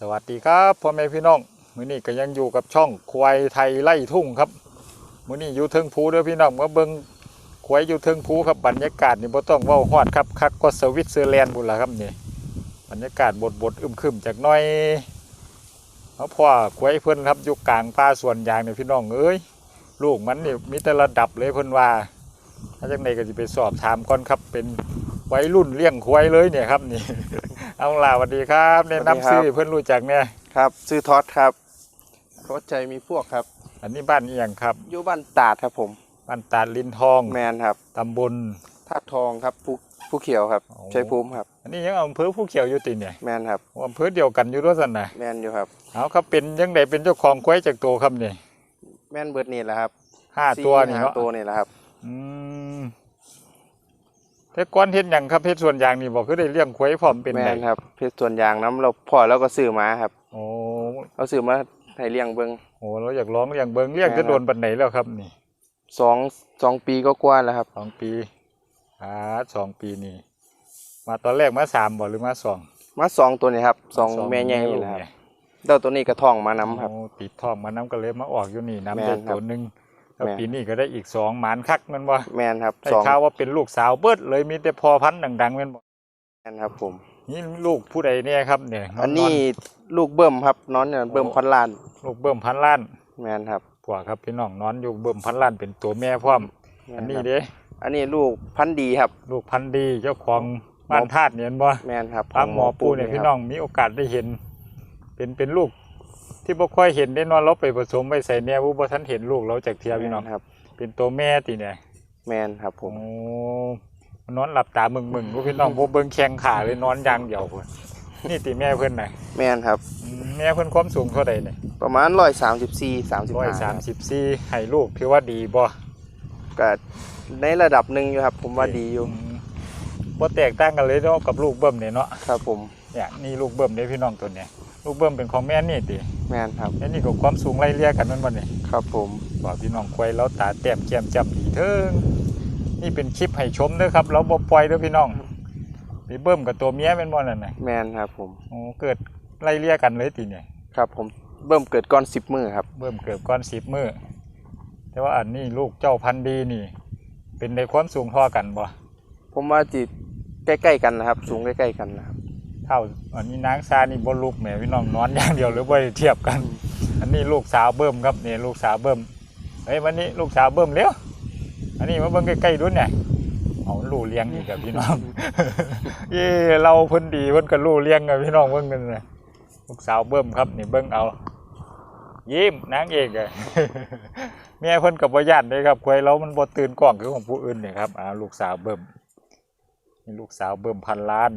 สวัสดีครับพ่อแม่พี่น้องมื้อนี้ก็ยังอยู่กับช่องควายไทยไล่ทุ่งครับมื้อนี้อยู่เทิงภูเด้อพี่น้องมาเบิ่งควายอยู่เทิงภูครับบรรยากาศนี่บ่ต้องเว้าฮอดครับคักก็สวิตเซอร์แลนด์พุ่นล่ะครับนี่บรรยากาศบดบดอึมครึมจากน้อยเอาพ่อควายเพิ่นครับอยู่กลางป่าสวนยางนี่พี่น้องเอ้ยลูกมันนี่มีแต่ระดับเลยเพิ่นว่าถ้าจังไดก็สิไปสอบถามก่อนครับเป็นวัยรุ่นเลี้ยงควายเลยเนี่ยครับนี่ เอาล่ะสวัสดีครับแนะสวัสดีครับนำชื่อให้เพื่อนรู้จักเนี่ยครับชื่อท็อดครับโคชใจมีพวกครับ อันนี้บ้านเอียงครับอยู่บ้านตาดครับผมบ้านตาดลินทองแมนครับตำบลท่าตุทองครับผู้ผู้เขียวครับโอ้ชัยภูมิครับ อันนี้ยังอำเภอผู้เขียวอยู่ติเนี่ยแมนครับอำเภอเดียวกันอยู่ด้วยสันนะแมนอยู่ครับเอาครับเป็นยังไงเป็นเจ้าของควายจากตัวครับเนี่ยแมนเบิร์ดนี่แหละครับห้าตัวนี่สี่เนาะห้ตัวนี่แหละครับ อืม แต่ก้อนเฮ็ดหยังครับเฮ็ดส่วนยางนี่บอกคือได้เลี้ยงควายพร้อมเป็นแมไดนครับเพชรส่วนยางน้ำเราพอแล้วก็ซื้อมาครับโอ้เราซื้อมาให้เลี้ยงเบิงโหเราอยากร้องเลี้ยงเบิ่งเลี้ยงจะโดนปันไหนแล้วครับนี่สองสองปีก็กว่าแล้วครับ สองปีอ่าสองปีนี่มาตอนแรกมาสามบ่หรือมาสองมาสองตัวนี้ครับสองาแม่ใหญ่ลูนี่กแหละครับเนี่ยเต้าตัวนี้กระท่องมาน้ำครับ โอ้ติดทองมาน้ำก็เลยมาออกอยู่นี่น้ำแม่ได้นครับ ตัวหนึ่ง แล้วแม่น ปีนี้ก็ได้อีกสองหมานคักแมันบ่แมนครับได้สองข่าวว่าเป็นลูกสาวเบิดเลยมีแต่พอพันธุ์ดังๆแมันบ่แมนครับผม นี่ลูกผู้ใดเนี่ยครับเนี่ยอันนี้ลูกเบิ่มครับน้อนเนี่ยเบิ่มพันล้านลูกเบิ่มพันล้านแมนครับพวกครับพี่น้องนอนอยู่เบิ่มพันล้านเป็นตัวแม่พร้อม แม่อันนี้ครับเด้อันนี้ลูกพันธุ์ดีครับ ลูกพันธุ์ดีเจ้าของบ้านธาตุเนี่ยเห็นบ่ แมนครับทางหมอปูเนี่ยครับพี่น้องมีโอกาสได้เห็น เป็นเป็นลูก ที่บ่ค่อยเห็นได้นอนเราไปผสมไปใส่แนวบ่ทันเห็นลูกเราจากเทียพี่น้องแม่ครับ เป็นตัวแม่ติเนี่ยแมนครับผมโอ้นอนหลับตามึงมึงๆพวกพี่น้องพวกเบิ้งแข้งขาเลยนอนอยางเดียวพุ่นนี่ติแม่เพิ่นน่ะแมนครับอืมแม่เพิ่นความสูงเท่าใดเนี่ยประมาณร้อยสามสิบสี่สามสิบร้อยห้าสามสิบสี่ให้ลูกถือว่าดีบ่ก็ในระดับหนึ่งอยู่ครับ ผมว่าดีอยู่มบ่แตกต่างกันเลยเนาะกับลูกเบิ้มเนี่ยเนาะครับผมเนี่ยนี่ลูกเบิ้มเนี่ยพี่น้องตัวเนี่ย ลูกเบิ้มเป็นของแม่นี่ติแมนครับแม่นี่ก็ความสูงไล่เลี่ยกันนั่นบ่เนี่ยครับผมบอกพี่น้องควายแล้วตาแต้มแก้มจำดีเถิงนี่เป็นคลิปให้ชมเด้อครับเราบ่ปล่อยเด้อพี่น้องมีเบิ้มกับตัวเมียเป็นบ่นั่นน่ะแมนครับผมโอ้เกิดไล่เลี่ยกันเลยติเนี่ยครับผมเบิ่มเกิดก้อนสิบมือครับเบิ่มเกิดก้อนสิบมือแต่ว่าอันนี้ลูกเจ้าพันธุ์ดีนี่ เป็นในความสูงเท่อกันบ่ผมว่าจิใกล้ๆกันนะครับ สูงใกล้ๆกันนะครับ เท่าอันนี้นางซานี่บ่ลูกแหม่พี่น้องนอนอย่างเดียวหรือบ่ได้เทียบกัน อันนี้ลูกสาวเบิ่มครับนี่ลูกสาวเบิ่มเฮ้ยวันนี้ลูกสาวเบิ่มเร็วอันนี้มาเบิ่งใกล้ๆดูเนี่ยเอาลูกเลี้ยงอีกกับพี่น้องเอ้เราเพิ่นดีเพิ่นก็ลูกเลี้ยงกับพี่น้องเบิ่งกันเลยลูกสาวเบิ่มครับนี่เบิ่งเอา ยิ้มนางเอกอะแม่เพิ่นกับบ่ย่านเด้ครับควายเรามันบ่ตื่นกล้องคือของผู้อื่นเนี่ยครับอ่าลูกสาวเบิ่มนี่ลูกสาวเบิ่มพันล้าน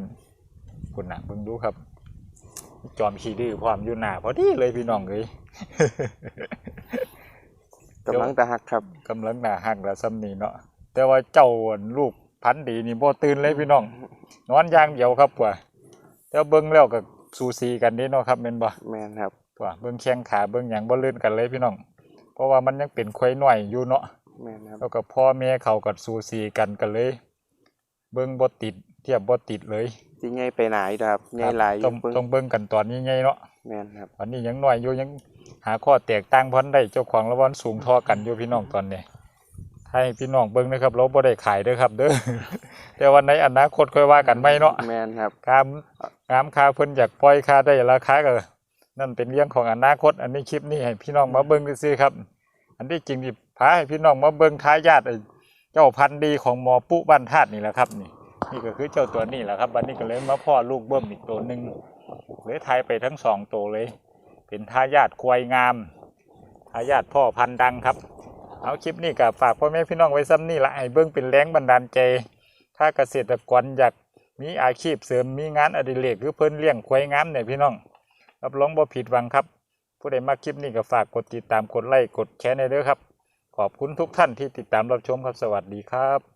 คุณน่ะเบิ่งดูครับ จอมขี้ดื้อพร้อมอยู่หน้าพอดีเลยพี่น้องเอ้ยกำลังแต่หักครับกำลังหน้าหักแล้วซ้ำนี่เนาะแต่ว่าเจ้าลูกพันธุ์ดีนี่บ่ตื่นเลยพี่น้อง นอนอย่างเดียวครับว่าแต่ว่าเบิ่งแล้วก็สูสีกันเด้เนาะครับแม่นบ่แมนครับว่าเบิ่งแข้งขาเบิ่งหยังบ่ลื่นกันเลยพี่น้อง เพราะว่ามันยังเป็นควายน้อยอยู่เนาะแมนครับแล้วก็พ่อแม่เขาก็สูสีกันกันเลย เบิ่งบ่ติด เทียบบ่ติดเลยจิใหญ่ไปไหนครับใหญ่หลายอต้องยู่เบิ่งต้องเบิ่งกันตอนใหญ่ๆเนาะแมนครับอันนี้ยังน้อยอยู่ยังหาข้อแตกต่างพันได้เจ้าของละวันสูงเทอกันอยู่พี่น้องตอนนี้ให้พี่น้องเบิ่งนะครับเราบ่ได้ขายเด้อครับ เด้อแต่วันในอนาคตค่อยว่ากันไหมเนาะแมนครับคามงามค่าเพิ่นอยากปล่อยค่าได้ราคาก็นั่นเป็นเรื่องของอนาคต อันนี้คลิปนี้ให้พี่น้องมาเบิ่งซื่อๆครับ อันที่จริงนี่พาให้พี่น้องมาเบิ่งทายาทไอ้เจ้าพันธุ์ดีของหมอปุ๊บ้านธาตุนี่แหละครับนี่ นี่ก็คือเจ้าตัวนี้แหละครับวันนี้ก็เลยมาพ่อลูกเบิ้มอีกตัวหนึ่งเลยทายไปทั้งสองตัวเลย เป็นทายาทควายงามทายาทพ่อพันธุ์ดังครับ เอาคลิปนี้กับฝากพ่อแม่พี่น้องไว้ซ้ำนี่ละให้เบิ่งเป็นแรงบันดาลใจ ถ้าเกษตรกรอยากมีอาชีพเสริมมีงานอดิเรกหรือเพิ่นเลี้ยงควายงามเนี่ยพี่น้องรับรองบ่ผิดหวังครับ ผู้ใดมาคลิปนี้ก็ฝากกดติดตามกดไลค์กดแชร์ในเด้อครับ ขอบคุณทุกท่านที่ติดตามรับชมครับสวัสดีครับ